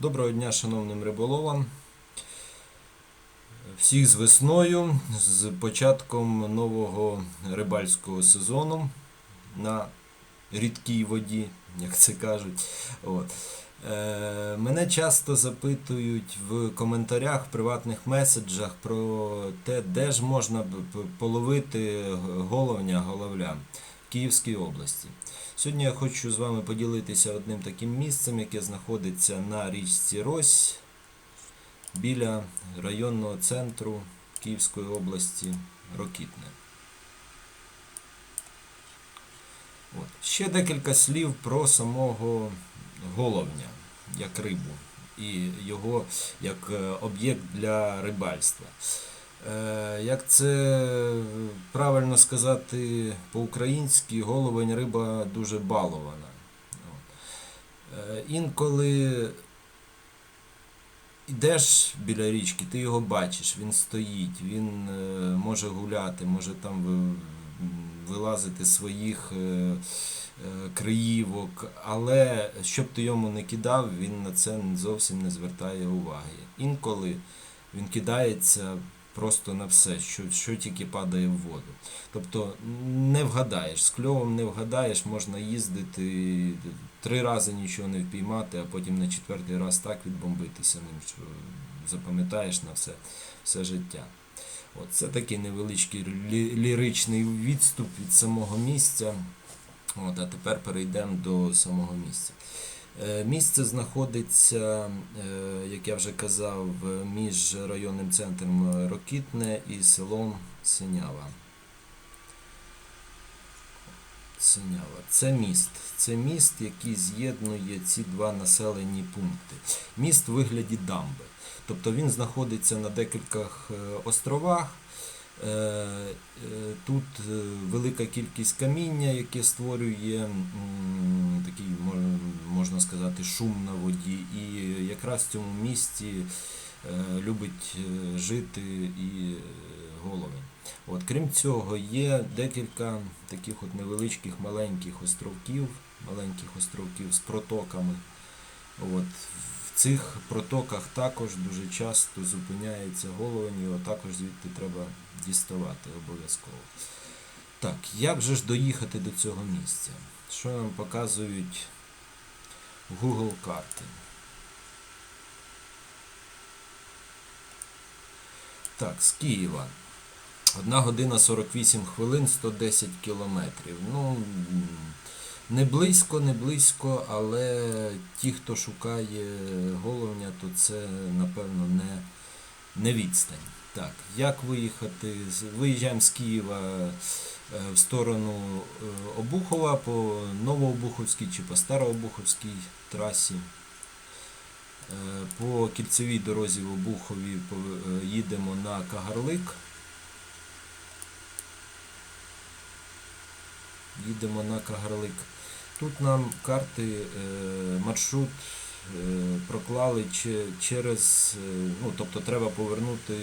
Доброго дня, шановним риболовам. Всіх з весною, з початком нового рибальського сезону на рідкій воді, як це кажуть. От. Е, мене часто запитують в коментарях, в приватних меседжах про те, де ж можна половити головня, головля Київській області. Сьогодні я хочу з вами поділитися одним таким місцем, яке знаходиться на річці Рось біля районного центру Київської області Рокітне. От. Ще декілька слів про самого головня як рибу і його як е, об'єкт для рибальства. Е, Як це правильно сказати по-українськи, головень риба дуже балована. Е, Інколи йдеш біля річки, ти його бачиш, він стоїть, він е, може гуляти, може там вилазити своїх криївок, але щоб ти йому не кидав, він на це зовсім не звертає уваги. Інколи він кидається просто на все, що, що тільки падає в воду. Тобто не вгадаєш, з кльовом не вгадаєш, можна їздити три рази нічого не впіймати, а потім на четвертий раз так відбомбитися ним, що запам'ятаєш на все, все життя. От, це такий невеличкий ліричний відступ від самого місця. От, а тепер перейдемо до самого місця. Е, Місце знаходиться, е, як я вже казав, між районним центром Рокітне і селом Синява. Синява. Це міст. Це міст, який з'єднує ці два населені пункти. Міст в вигляді дамби. Тобто він знаходиться на декількох е, островах. Е, е, Тут е, велика кількість каміння, яке створює такий, можна сказати, шум на воді. І якраз в цьому місці любить жити і головень. От, крім цього, є декілька таких от невеличких маленьких островків, маленьких островків з протоками. От, цих протоках також дуже часто зупиняється головень, його також звідти треба діставати обов'язково. Так, як же ж доїхати до цього місця? Що нам показують Google карти? Так, з Києва. 1 година 48 хвилин 110 кілометрів. Ну, не близько, не близько, але ті, хто шукає головня, то це, напевно, не, не відстань. Так, як виїхати? Виїжджаємо з Києва е, в сторону е, Обухова по Новообуховській чи по Старообуховській трасі. Е, По кільцевій дорозі в Обухові їдемо на Кагарлик. Їдемо на Кагарлик. Тут нам карти е, маршрут е, проклали че- через, е, ну, тобто треба повернути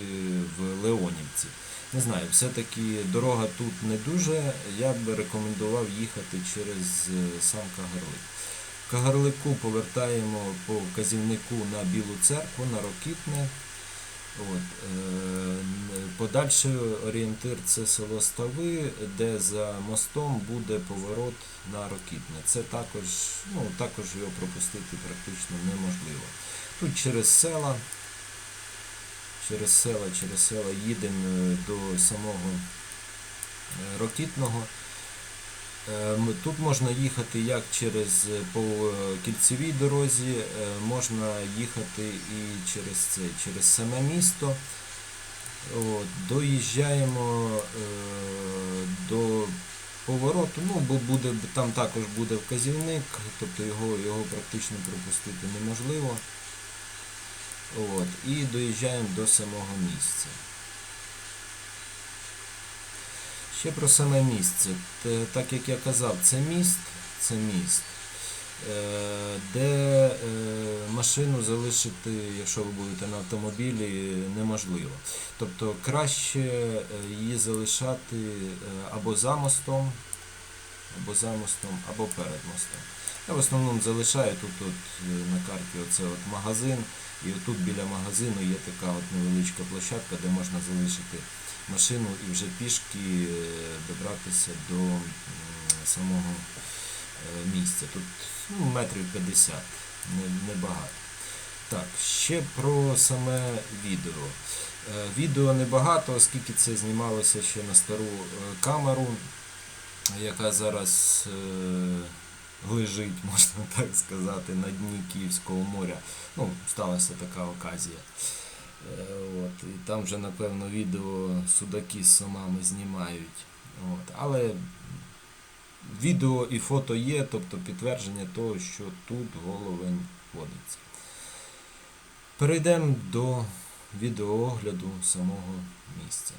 в Леонівці. Не знаю, все-таки дорога тут не дуже. Я би рекомендував їхати через сам Кагарлик. В Кагарлику повертаємо по вказівнику на Білу церкву, на Рокітне. От, е, подальший орієнтир це село Стави, де за мостом буде поворот на Рокітне. Це також, ну, також його пропустити практично неможливо. Тут через села, через села, через села їдемо е, до самого е, Рокітного. Е, Тут можна їхати як через е, по е, кільцевій дорозі, можна їхати і через це, через саме місто. От, доїжджаємо до повороту, ну, бо буде, там також буде вказівник, тобто його, його практично пропустити неможливо. От, і доїжджаємо до самого місця. Ще про саме місце. Так як я казав, це міст, це міст, е, де е, машину залишити, якщо ви будете на автомобілі, неможливо. Тобто краще е, її залишати або за мостом, або за мостом, або перед мостом. Я в основному залишаю тут от, на карті оце от магазин, і отут біля магазину є така от невеличка площадка, де можна залишити машину і вже пішки е, добратися до самого е, місця. Тут ну, метрів 50, небагато. Так, ще про саме відео. Е, Відео небагато, оскільки це знімалося ще на стару камеру, яка зараз лежить, можна так сказати, на дні Київського моря. Ну, сталася така оказія. Е, От, і там вже, напевно, відео судаки з сомами знімають. От, але відео і фото є, тобто підтвердження того, що тут головень водиться. Перейдемо до відеоогляду самого місця.